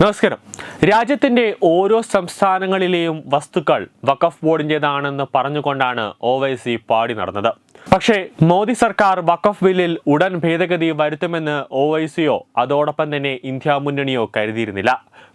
നമസ്കാരം. രാജ്യത്തിന്റെ ഓരോ സംസ്ഥാനങ്ങളിലെയും വസ്തുക്കൾ വഖഫ് ബോർഡിന്റെതാണെന്ന് പറഞ്ഞുകൊണ്ടാണ് ഒ വൈ സി പാടി നടന്നത്. പക്ഷേ മോദി സർക്കാർ വഖഫ് ബില്ലിൽ ഉടൻ ഭേദഗതി വരുത്തുമെന്ന് ഒ വൈ സിയോ അതോടൊപ്പം തന്നെ ഇന്ത്യ മുന്നണിയോ കരുതിയിരുന്നില്ല.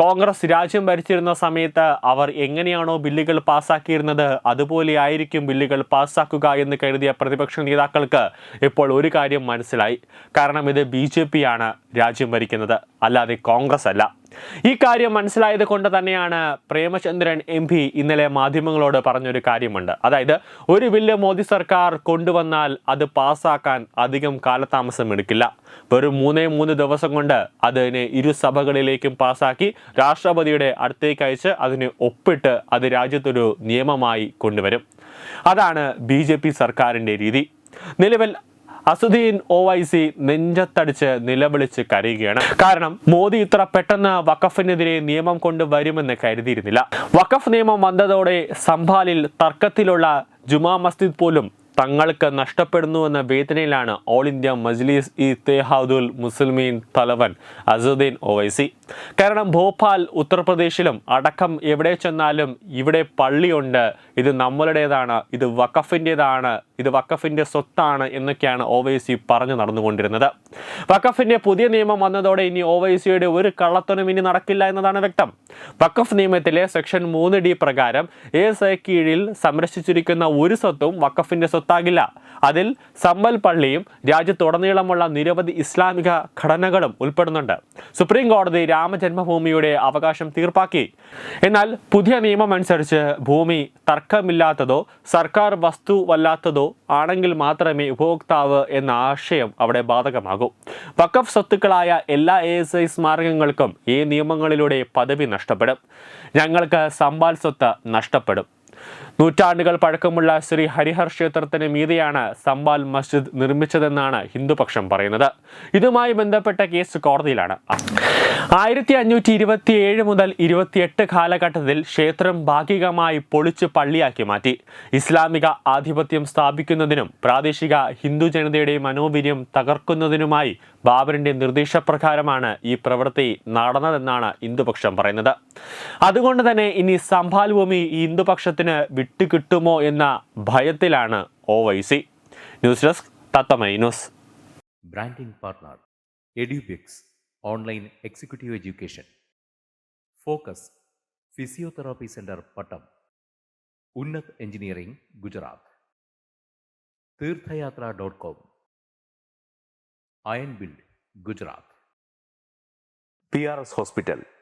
കോൺഗ്രസ് രാജ്യം ഭരിച്ചിരുന്ന സമയത്ത് അവർ എങ്ങനെയാണോ ബില്ലുകൾ പാസ്സാക്കിയിരുന്നത് അതുപോലെ ആയിരിക്കും ബില്ലുകൾ പാസ്സാക്കുക എന്ന് കരുതിയ പ്രതിപക്ഷ നേതാക്കൾക്ക് ഇപ്പോൾ ഒരു കാര്യം മനസ്സിലായി. കാരണം ഇത് ബി ആണ് രാജ്യം ഭരിക്കുന്നത്. അല്ലാതെ കോൺഗ്രസ് അല്ല. ഈ കാര്യം മനസ്സിലായത് കൊണ്ട് തന്നെയാണ് പ്രേമചന്ദ്രൻ എം പി ഇന്നലെ മാധ്യമങ്ങളോട് പറഞ്ഞൊരു കാര്യമുണ്ട്. അതായത് ഒരു ബില്ല് മോദി സർക്കാർ കൊണ്ടുവന്നാൽ അത് പാസ്സാക്കാൻ അധികം കാലതാമസം എടുക്കില്ല. വെറും മൂന്നേ മൂന്ന് ദിവസം കൊണ്ട് അതിനെ ഇരു സഭകളിലേക്കും പാസ്സാക്കി രാഷ്ട്രപതിയുടെ അടുത്തേക്ക് അയച്ച് അതിന് ഒപ്പിട്ട് അത് രാജ്യത്തൊരു നിയമമായി കൊണ്ടുവരും. അതാണ് ബി സർക്കാരിന്റെ രീതി. നിലവിൽ അസുദ്ദീൻ സി നെഞ്ചത്തടിച്ച് നിലവിളിച്ച് കരയുകയാണ്. കാരണം മോദി ഇത്ര പെട്ടെന്ന് വഖഫിനെതിരെ നിയമം കൊണ്ടുവരുമെന്ന് കരുതിയിരുന്നില്ല. വഖഫ് നിയമം വന്നതോടെ സംഭാലിൽ തർക്കത്തിലുള്ള ജുമാ മസ്ജിദ് പോലും തങ്ങൾക്ക് നഷ്ടപ്പെടുന്നുവെന്ന വേദനയിലാണ് ഓൾ ഇന്ത്യ മജ്ലിസ് ഇ തെഹാദുൽ മുസ്ലിമീൻ തലവൻ അസുദ്ദീൻ ഒവൈസി കാരണം ഭോപ്പാൽ ഉത്തർപ്രദേശിലും അടക്കം എവിടെ ചെന്നാലും ഇവിടെ പള്ളിയുണ്ട്. ഇത് നമ്മളുടേതാണ് ഇത് വഖഫിന്റെതാണ് ഇത് വഖഫിന്റെ സ്വത്താണ് എന്നൊക്കെയാണ് ഒവൈസി പറഞ്ഞു നടന്നുകൊണ്ടിരുന്നത്. വഖഫിന്റെ പുതിയ നിയമം വന്നതോടെ ഇനി ഒവൈസിയുടെ ഒരു കള്ളത്തനും ഇനി നടക്കില്ല എന്നതാണ് വ്യക്തം. വഖഫ് നിയമത്തിലെ സെക്ഷൻ മൂന്ന് ഡി പ്രകാരം എസ് ഐ കീഴിൽ സംരക്ഷിച്ചിരിക്കുന്ന ഒരു സ്വത്തും വഖഫിന്റെ സ്വത്താകില്ല. അതിൽ സമ്പൽ പള്ളിയും രാജ്യത്തുടനീളമുള്ള നിരവധി ഇസ്ലാമിക ഘടനകളും ഉൾപ്പെടുന്നുണ്ട്. സുപ്രീം കോടതി രാമജന്മഭൂമിയുടെ അവകാശം തീർപ്പാക്കി. എന്നാൽ പുതിയ നിയമം അനുസരിച്ച് ഭൂമി തർക്കമില്ലാത്തതോ സർക്കാർ വസ്തുവല്ലാത്തതോ ആണെങ്കിൽ മാത്രമേ ഉപഭോക്താവ് എന്ന ആശയം അവിടെ ബാധകമാകൂ. വഖഫ് സ്വത്തുക്കളായ എല്ലാ എ എസ് ഐ സ്മാരകങ്ങൾക്കും ഈ നിയമങ്ങളിലൂടെ പദവി നഷ്ടപ്പെടും. ഞങ്ങൾക്ക് സമ്പാൽ സ്വത്ത് നഷ്ടപ്പെടും. നൂറ്റാണ്ടുകൾ പഴക്കമുള്ള ശ്രീ ഹരിഹർ ക്ഷേത്രത്തിന് മീതെയാണ് സംബാൽ മസ്ജിദ് നിർമ്മിച്ചതെന്നാണ് ഹിന്ദുപക്ഷം പറയുന്നത്. ഇതുമായി ബന്ധപ്പെട്ട കേസ് കോടതിയിലാണ്. ആയിരത്തി അഞ്ഞൂറ്റി ഇരുപത്തി ഏഴ് മുതൽ ഇരുപത്തിയെട്ട് കാലഘട്ടത്തിൽ ക്ഷേത്രം ഭാഗികമായി പൊളിച്ച് പള്ളിയാക്കി മാറ്റി. ഇസ്ലാമിക ആധിപത്യം സ്ഥാപിക്കുന്നതിനും പ്രാദേശിക ഹിന്ദു ജനതയുടെ മനോവീര്യം തകർക്കുന്നതിനുമായി ബാബറിന്റെ നിർദ്ദേശപ്രകാരമാണ് ഈ പ്രവൃത്തി നടന്നതെന്നാണ് ഹിന്ദുപക്ഷം പറയുന്നത്. അതുകൊണ്ട് തന്നെ ഇനി സംഭാൽ ഭൂമി ഈ ഹിന്ദുപക്ഷത്തിന് വിട്ടുകിട്ടുമോ എന്ന ഭയത്തിലാണ് Owaisi news desk തത്തമൈ news. Branding partner Edubix online executive education focus physiotherapy centre Pattom Unnath engineering Gujarat Theerthayathra dot com iron build Gujarat P R S hospital